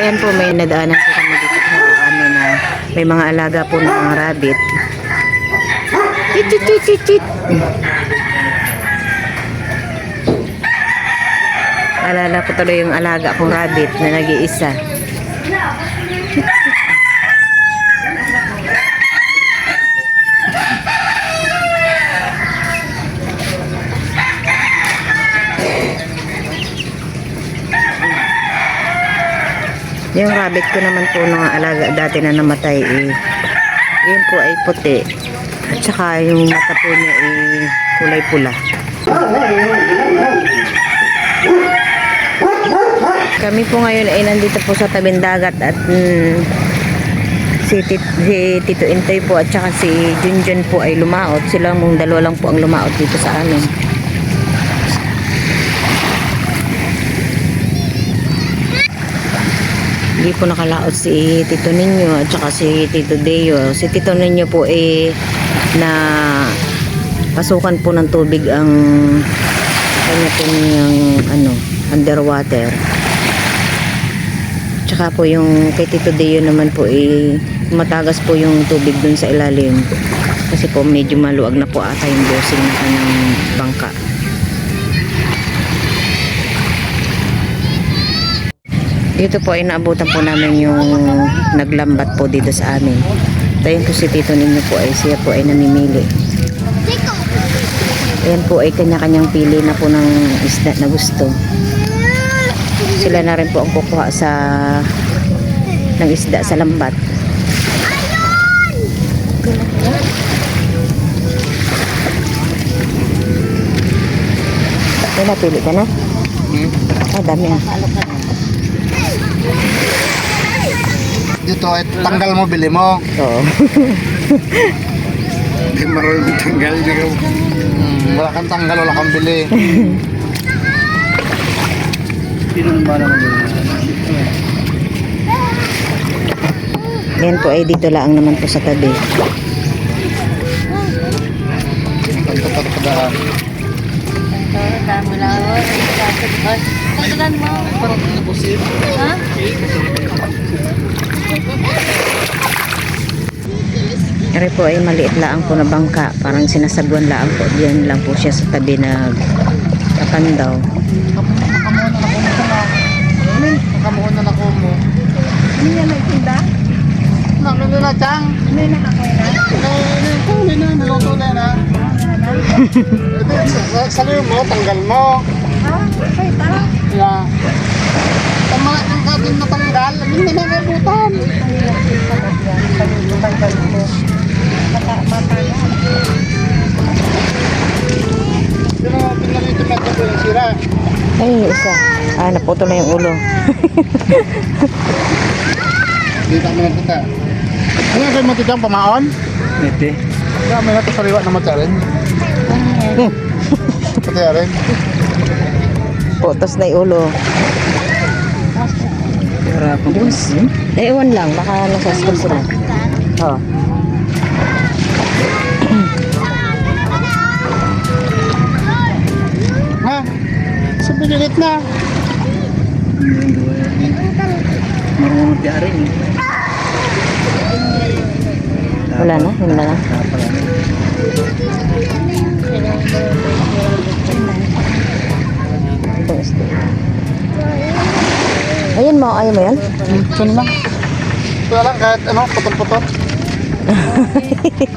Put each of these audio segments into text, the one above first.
Ayan po, may nadaanan po kami dito sa kami na may mga alaga po ng mga rabbit. Tit, tit, tit, tit, tit. Alala ko tuloy yung alaga kong rabbit na nag-iisa. Yung rabbit ko naman po na alaga dati na namatay eh. Yun po ay puti. At saka yung mata po niya ay kulay pula. Kami po ngayon ay nandito po sa tabing dagat at mm, si, tit, si Tito Intoy po at saka si Junjun po ay lumaot. Sila mong dalawa lang po ang lumaot dito sa amin. Hindi po nakalaot si Tito Ninyo at saka si Tito Deo. Si Tito Ninyo po eh na pasukan po ng tubig ang kanya po niyang ano, underwater. Tsaka po yung kay Tito Deo naman po eh matagas po yung tubig dun sa ilalim. Kasi po medyo maluwag na po ata yung bossing ng kanyang bangka. Dito po ay naabutan po namin yung naglambat po dito sa amin. Tayo po si Tito ninyo po ay siya po ay namimili. Ayan po ay kanya-kanyang pili na po ng isda na gusto. Sila na rin po ang kukuha sa ng isda sa lambat. Ay, napili ka na? Ah, dami ah. Dito ay tanggal mo, bili mo. Oo. Hindi marunong tanggal. Ka... Hmm, wala kang tanggal, wala kang bili. Sino ba naman? Yan po ay dito lang naman po sa tabi. Ang tatatadaan. Parang imposible. Ere po ay maliit lang po na bangka. Parang sinasagwan lang po. Diyan lang po siya sa tabi na kapandaw. Nakamuhon na ako mo. Ano yan nagtinda? Naklo na, Chang. Ano yung nakakuha na? Huli na, niluto na na. Sabi mo, tanggal mo. Ah, okay, tara. Yeah. Ang mga ang katin na tanggal, hindi na nabutan. Na. Pero tingnan ito na ito yung sira. Ay, isa. Ah, naputol na yung ulo. Hindi kami nagpunta. Ano yung kayo mo titang pamaon? Hindi. Kaya may nato sariwa na matyarin. Matyarin. Putos na yung ulo. Eh, ewan lang. Baka nasasakal sila. Oh. Ha? Sa pinilit na. Wala na. Yun na. Itong isda. Ayun mo. Ayaw mo yan? Ito lang. Ito lang kahit ano, putol-putol.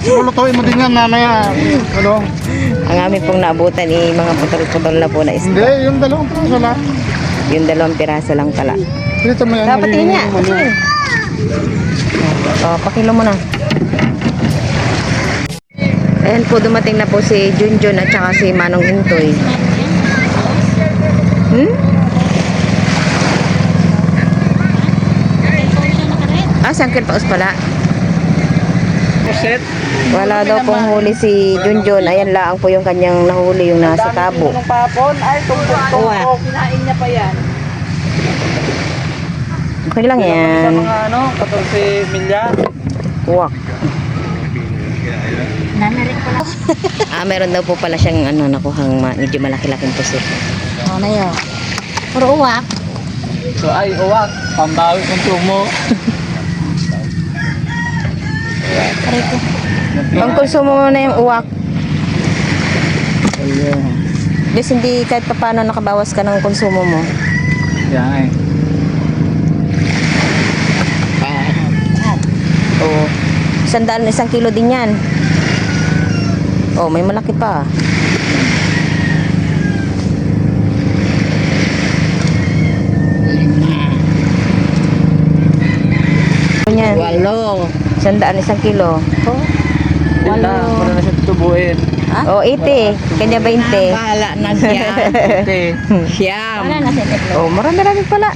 Lulutuin mo din yan mamaya. Ano? Ang aming pong naabutan eh, mga putol-putol na po na Hindi, isda. yung dalawang puso lang. Yung dalawang piraso lang pala. Dito mo yan. Dapat yun niya. Oh, pakilo mo na. Ayan po, dumating na po si Junjun at saka si Manong Intoy. Hmm? Ah, sangkil paus pala. Wala daw pong huli si Junjun. Ayan lang po yung kanyang nahuli, yung nasa tabo. Nung papon, ay, Uwa. Kinain niya pa yan. Okay lang yan. ano, 14 milya. Kuwak. ah, meron daw po pala siyang ano, nakuhang medyo malaki-laking pusit. Ano na yun? Puro uwak. Ito ay uwak. Pambawi kong tumo. Pang konsumo mo na yung uwak. Ayun. Bis hindi kahit pa paano nakabawas ka ng konsumo mo. Yan eh. Oo. Isang daan, isang kilo din yan. Oh, may malaki pa. Yan. Walo. Isang daan, isang kilo. Wala. Wala na siya tutubuin. Oh, 80. Kanya 20. Bahala na siya. Ate. Siyam. Oh, marami-rami pala.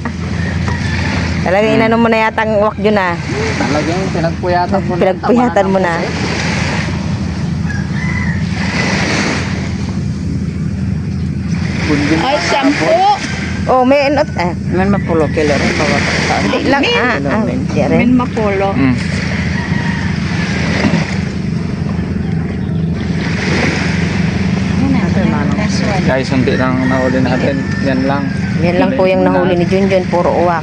Talagang inano mo na yata ang uwak yun ah. Talagang pinagpuyatan mo na. Pinagpuyatan mo na. Ay, sampu. Oh, may ano. Ah, Man mapulo kilo rin. Hindi lang. Ah, ah, hindi rin. Min mapulo. Mm. Guys, hindi lang nahuli natin. Yan lang. Yan lang po yung nahuli ni Junjun, puro uwak.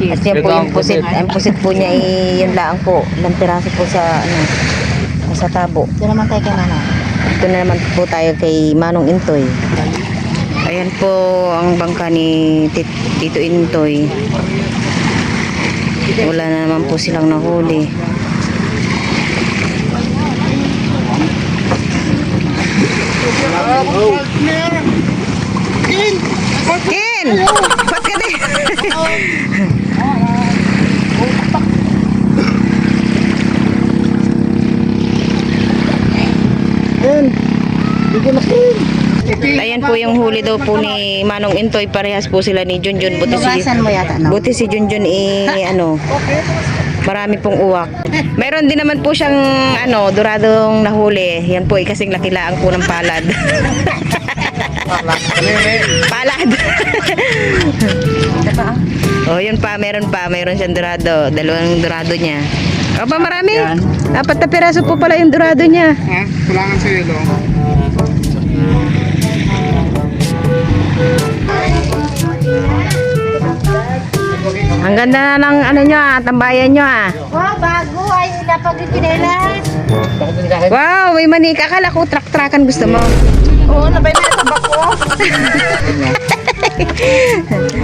At yan po yung pusit, pusit. ang pusit po niya ay yan lang po. Ilang piraso po sa ano, sa tabo. Ito naman tayo kay Mano. Ito na naman po tayo kay Manong Intoy. Ayan po ang bangka ni Tit- Tito Intoy. Wala na naman po silang nahuli. Ken! Ba't ka din? Ayan po yung huli daw po ni Manong Intoy. Parehas po sila ni Junjun. Buti si, buti si Junjun eh, ano, marami pong uwak. Meron din naman po siyang, ano, duradong nahuli. Yan po ay kasing lakilaang po ng palad. palad. oh, yun pa, meron pa. Meron siyang dorado. Dalawang dorado niya. O ba, marami? Apat na piraso po pala yung dorado niya. Ha? Kulangan sa ilo. Ang ganda na ng ano nyo ah, tambayan nyo ah. Wow, bago. Ay, napag kinela. Wow, may manika. Akala ko truck-truckan gusto mo. Oo, nabay na sa bako.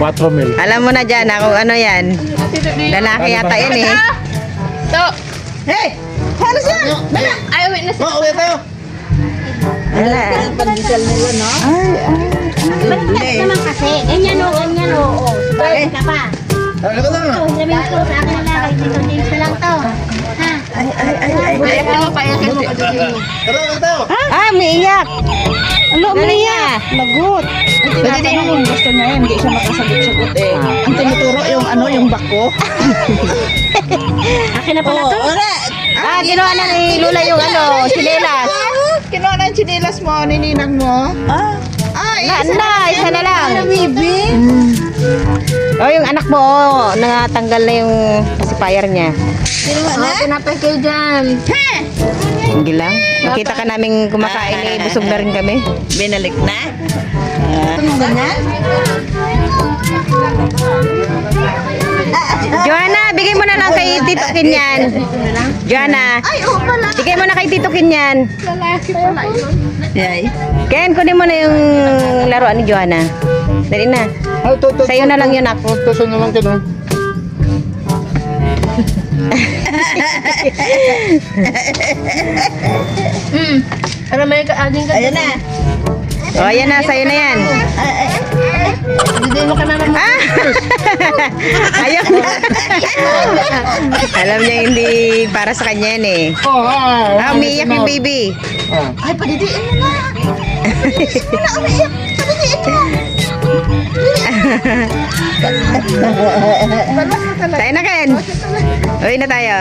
4 mil. Alam mo na dyan kung ano yan. Lalaki yata yan eh. So, hey! Ano siya? Dala! Ay, uwi na siya. uwi tayo. Wala. Pag-diesel nila, no? Ay, ay. Balik naman kasi. Ganyan o, ganyan o. o. Bakit ka pa? Ano ka na? Ito, sabihin ko sa akin na lang. Dito, James na lang to. Ha? Ay, ay, ay, ay. Ay, ano pa yan? Tara, ka tayo. Ah, umiiyak. Ano, umiiyak? Lagot. Pwede din yung gusto niya yan. Hindi siya makasagot-sagot eh. Ang tinuturo yung ano, yung bako. Akin na pala to? Ah, ginawa na ni Lula yung ano, sinelas. Kinuha na yung chinilas mo, nininang mo. Ah. Ay, Na, na, isa na lang. baby. Oh, yung anak mo, oh, natanggal na yung pacifier niya. Kinuha na? Oh, pinapay kayo dyan. Ha? Hindi lang. Makita ka namin kumakain eh, busog na rin kami. Binalik na? Ano ganyan? Joanna, bigay mo na lang kay Tito Kinyan. Joanna, Ay, oo pala. bigay mo na kay Tito Kinyan. Lalaki pala yun. Yay. Ken, kunin mo na yung laruan ni Joanna. Dali na. Ay, to, to, Sa'yo na lang yun, ako. to, to, na lang ka, no? Hmm. Ano may kaaging ka? Ayan na. O, oh, ayan na, sa'yo na yan. Hindi mo ka na naman. Ah! Ayaw na. Alam niya hindi para sa kanya yan eh. Oh, ah, Ah, umiiyak yung baby. Ah. Ay, padidiin mo na. Wala, umiyak. Padidiin mo. Tayo na, Ken. Uwi na tayo.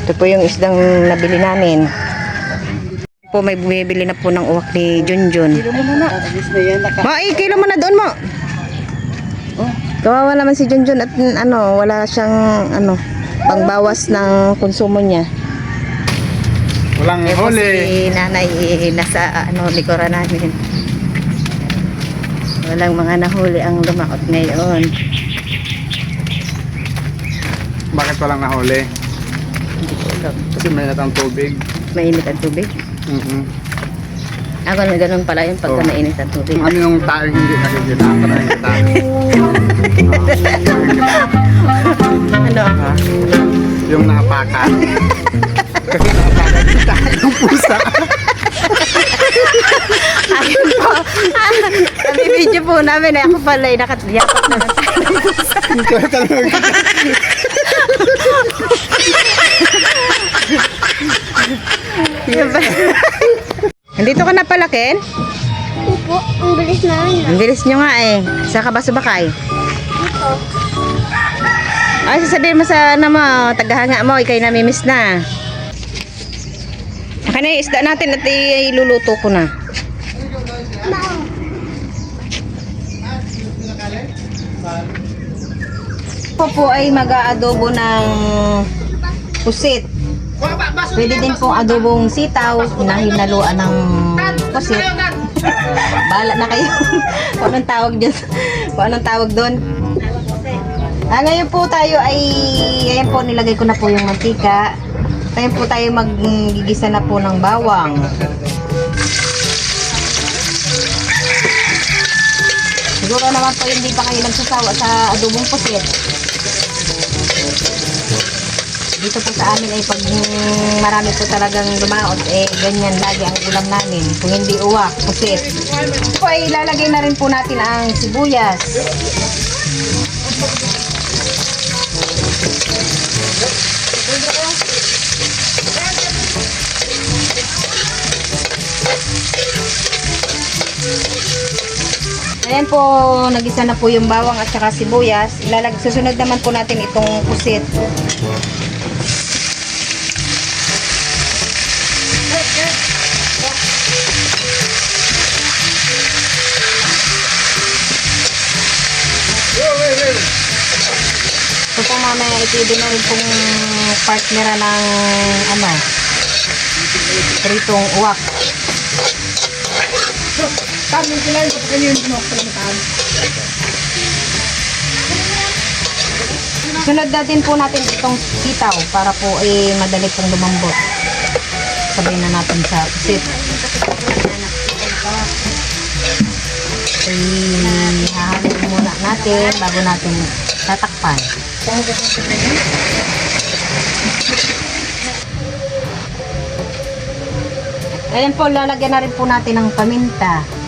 Ito po yung isdang nabili namin. Po may bumibili na po ng uwak ni Junjun. Mo, eh, kilo mo na doon mo. Kawawa naman si Junjun at ano, wala siyang ano, pangbawas ng konsumo niya. Walang Eh, huli. si nanay eh, nasa ano, likuran namin. Walang mga nahuli ang lumakot ngayon. Bakit walang nahuli? Hindi ko alam. Kasi mainit ang tubig. Mainit ang tubig. Mhm. Ah, ganun, ganun pala yun pagka Oo. mainit ang tubig. Ano yung tayo hindi nakikita. Para nakikita. Ano? Ah, yung nakapakan. Kasi nakapakan kita yung pusa. Ayun po. Sabi video po namin eh, ako pala ay nakatiyakot na lang tayo. Talaga. Nandito ka na pala, Ken? Opo, ang bilis namin Ang bilis nyo nga eh. Sa ka ba subakay? Ay, sasabihin mo sa ano mo, tagahanga mo, ikay namimiss na. Akin na yung isda natin at iluluto ko na. Ako po ay mag-aadobo ng pusit. Pwede din pong adobong sitaw na hinaluan ng pusit. Bahala na kayo. kung anong tawag dyan. kung anong tawag doon. Ah, ngayon po tayo ay, ayan po, nilagay ko na po yung mantika. Ngayon po tayo maggigisa na po ng bawang. Siguro naman po hindi pa kayo nagsasawa sa adobong pusit. Dito po sa amin ay pag marami po talagang lumaot, eh ganyan lagi ang ulam namin. Kung hindi uwak, pusit. Po ay ilalagay na rin po natin ang sibuyas. Ayan po, nagisa na po yung bawang at saka sibuyas. Ilalag, susunod naman po natin itong pusit. So po mamaya na rin pong partnera ng ano, pritong uwak. Sunod natin po natin itong sitaw para po eh madali pong lumambot. Sabay na natin sa pusit. Ihahalin muna natin bago natin tatakpan. Ayan po, lalagyan na rin po natin ng paminta.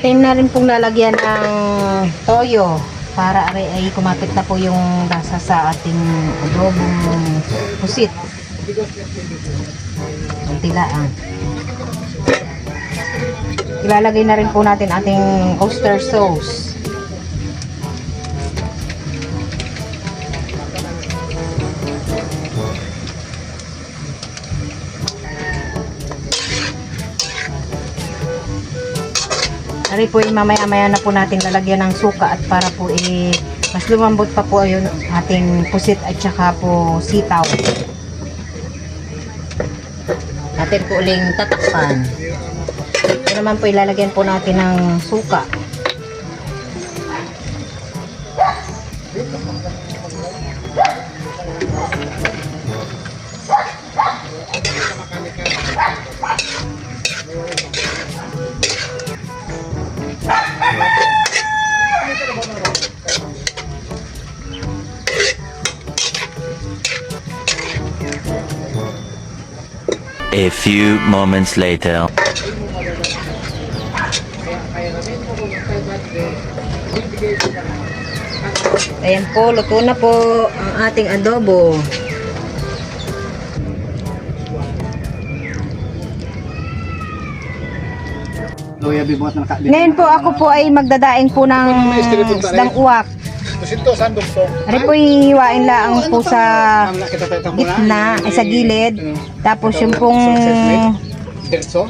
Atin na rin pong lalagyan ng toyo para ay kumapit na po yung lasa sa ating adobong pusit. Kunti lang. Ilalagay na rin po natin ating oyster sauce. Ari po mamaya-maya na po natin lalagyan ng suka at para po eh, mas lumambot pa po yung ating pusit at saka po sitaw. Natin po uling tatakpan. Ito naman po ilalagyan po natin ng suka. A few moments later. Ayan po, luto na po ang ating adobo. Ngayon po ako po ay magdadaing po ng isdang uwak. Sinto, sandok to. Ari po hiwain lang po sa gitna, ay sa gilid. Tapos yung pong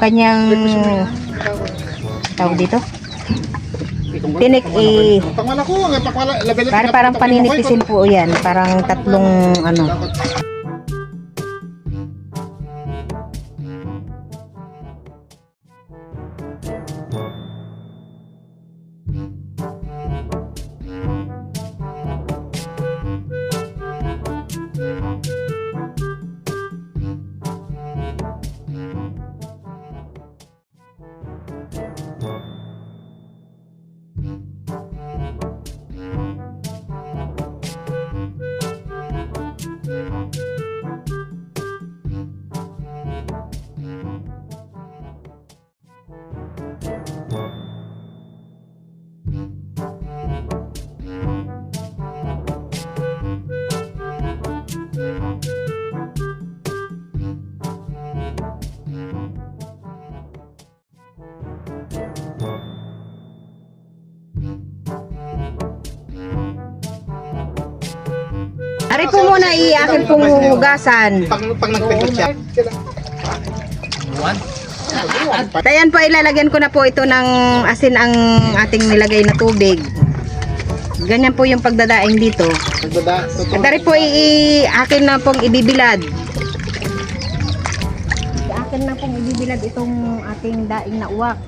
kanyang tawag dito? Tinik labi Para parang paninipisin po yan. Parang tatlong ano. Ari po muna i-akin pong hugasan. Pag, pag nagpindot siya. Ayan po, ilalagyan ko na po ito ng asin ang ating nilagay na tubig. Ganyan po yung pagdadaing dito. At ari po, i- akin na pong ibibilad. Akin na pong ibibilad itong ating daing na uwak.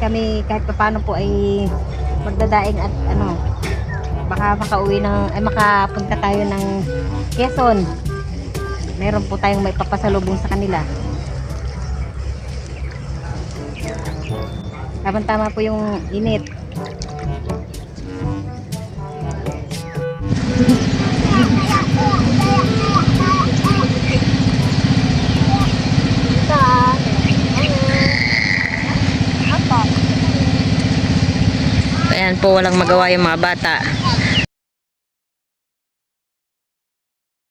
Kami kahit paano po ay magdadaing at ano, baka makauwi ng, ay makapunta tayo ng Quezon. Meron po tayong may papasalubong sa kanila. Tama-tama po yung init. Ayan po, walang magawa yung mga bata.